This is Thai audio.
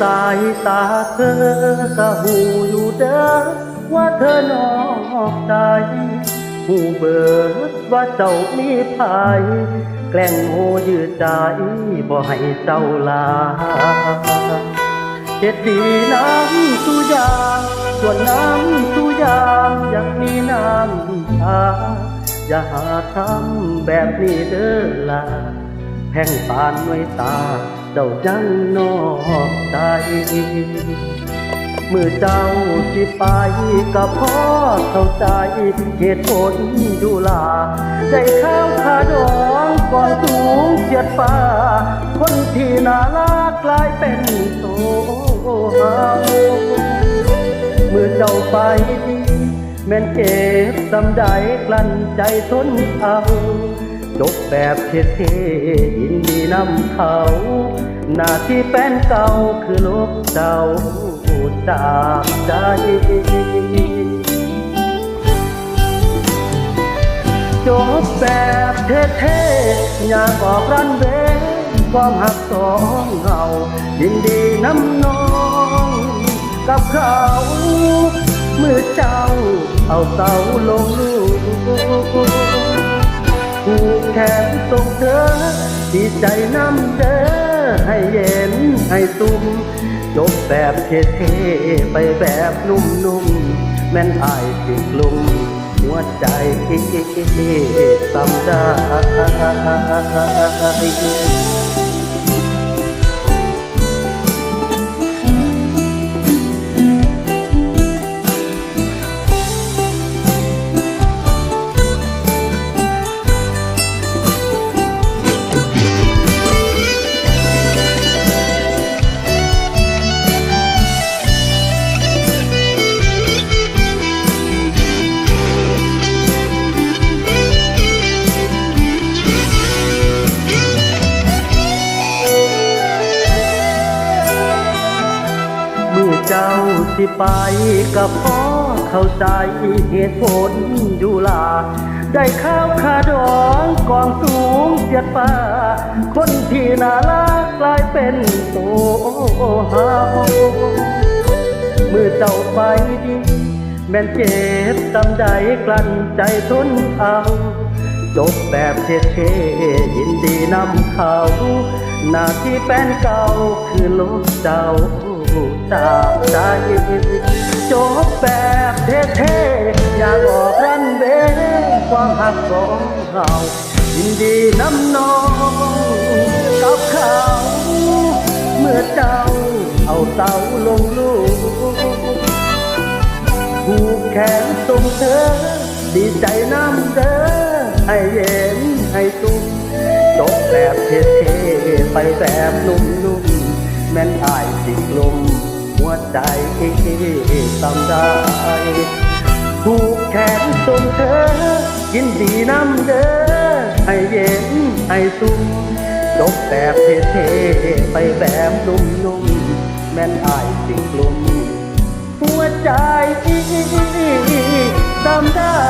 สายตาเธอก็หูอยู่เด้อว่าเธอนอกใจหูเบิดว่าเจ้ามีภายแกล้งโง่ยืดใจบ่ให้เจ้าลาเจ็ดดีน้ำสุยางส่วนน้ำสุยางยังมีน้ำชาอย่าหาทำแบบนี้เด้อลาแพ่งปานไว้ตา เจ้ายังนอกใจเมื่อเจ้าสิไปก็พอเข้าใจเหตุผลอยู่ลาได้ข้าวขาดองก่อนสูงเสียดฟ้า คนที่น่ารักกลายเป็นโตเฮาเมื่อเจ้าไปดีแม่นเจ็บสำใดกลั้นใจทนเอา จบแบบเท่ๆยินดีนำเขา หน้าที่แฟนเก่าคือลบเจ้าจากใจจบแบบเท่ๆอยากออกรันเวความหักสองเงายินดีน้ำน้อง กับเขาเมื่อเจ้าเอาเสาลง นส่งเธอ ดีใจน้ำเด้อให้เย็นให้ตุ้มจบแบบเท่ๆไปแบบนุ่มๆ แม่นอายสิกลุ่มหัวใจสำได้ เจ้าสิไปกับพ่อเข้าใจเหตุผลอยู่ลา ได้ข้าวขาดองกองสูงเสียดฟ้า คนที่น่ารักกลายเป็นโตเฮาเมื่อเจ้าไปดีแม่นเจ็บจำใดกลั้นใจทนเอาจบแบบเท่ๆยินดีนำเขา หน้าที่แฟนเก่าคือลบเจ้า จากใจจบแบบเท่ๆ อย่ากอกรันเวย์ความหักของเรายินดีน้ำน้องกับเขา เมื่อเจ้าเอาเสาลงลูกผูกแขนส่งเธอ ดีใจน้ำเด้อให้เย็นให้ตุ้มจบแบบเท่ๆ ไปแบบนุ่มๆ แม่นอายสิกลมหัวใจตำได้ผูกแขนส่งเธอ ยินดีน้ำเด้อให้เย็นให้ตุ้มจบแบบเท่ๆไปแบบนุ่มๆแม่นอายสิกลมหัวใจจำได้